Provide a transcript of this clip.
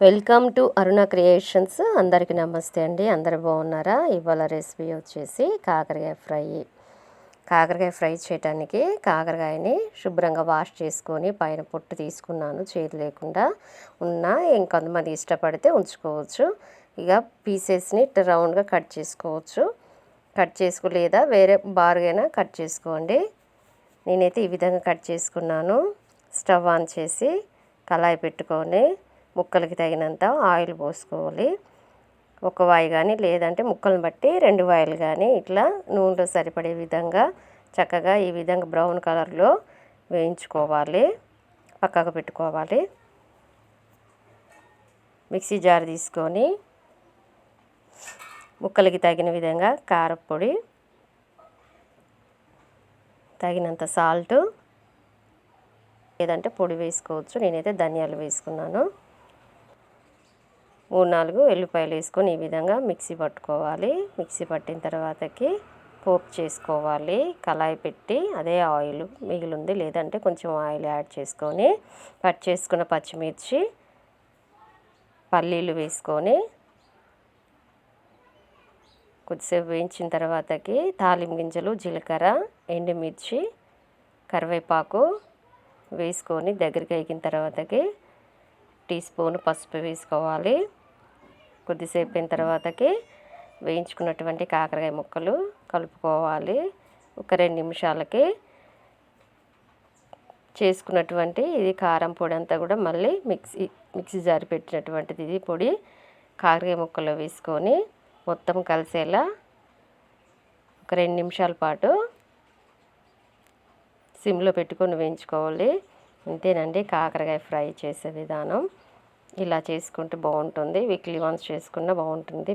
Welcome to Aruna creations. అందరికీ నమస్తే అండి. అందరు బాగున్నారా? ఇవాళ రెసిపీ వచ్చేసి కాకరకాయ ఫ్రై. కాకరకాయ ఫ్రై చేయడానికి కాకరకాయని శుభ్రంగా వాష్ చేసుకొని పైన పొట్టు తీసుకున్నాను. చేతి లేకుండా ఉన్న ఇంకొంతమంది ఇష్టపడితే ఉంచుకోవచ్చు. ఇక పీసెస్ని ఇట్లా రౌండ్గా కట్ చేసుకోవచ్చు. కట్ చేసుకో లేదా వేరే బారుగైనా కట్ చేసుకోండి. నేనైతే ఈ విధంగా కట్ చేసుకున్నాను. స్టవ్ ఆన్ చేసి కళాయి పెట్టుకొని ముక్కలకి తగినంత ఆయిల్ పోసుకోవాలి. ఒక వాయి కానీ లేదంటే ముక్కలను బట్టి రెండు వాయిలు కానీ ఇట్లా నూనెలో సరిపడే విధంగా చక్కగా ఈ విధంగా బ్రౌన్ కలర్లో వేయించుకోవాలి. పక్కకు పెట్టుకోవాలి. మిక్సీ జార్ తీసుకొని ముక్కలకి తగిన విధంగా కారపొడి తగినంత సాల్ట్ లేదంటే పొడి వేసుకోవచ్చు. నేనైతే ధనియాలు వేసుకున్నాను. మూడు నాలుగు ఎల్లిపాయలు వేసుకొని ఈ విధంగా మిక్సీ పట్టుకోవాలి. మిక్సీ పట్టిన తర్వాతకి పోపు చేసుకోవాలి. కళాయి పెట్టి అదే ఆయిల్ మిగిలింది. లేదంటే కొంచెం ఆయిల్ యాడ్ చేసుకొని కట్ చేసుకున్న పచ్చిమిర్చి పల్లీలు వేసుకొని కొద్దిసేపు వేయించిన తర్వాతకి తాలిం గింజలు జీలకర్ర ఎండుమిర్చి కరివేపాకు వేసుకొని దగ్గరికి ఎగిన తర్వాతకి టీ స్పూన్ పసుపు వేసుకోవాలి. కొద్దిసేపు అయిన తర్వాతకి వేయించుకున్నటువంటి కాకరకాయ ముక్కలు కలుపుకోవాలి. ఒక రెండు నిమిషాలకి చేసుకున్నటువంటి ఇది కారం పొడి అంతా కూడా మళ్ళీ మిక్సీ మిక్సీ జారి పెట్టినటువంటిది ఇది పొడి కాకరకాయ ముక్కలు వేసుకొని మొత్తం కలిసేలా ఒక రెండు నిమిషాల పాటు సిమ్లో పెట్టుకొని వేయించుకోవాలి. అంతేనండి కాకరకాయ ఫ్రై చేసే విధానం. ఇలా చేసుకుంటే బాగుంటుంది. వీక్లీ వన్స్ చేసుకున్న బాగుంటుంది.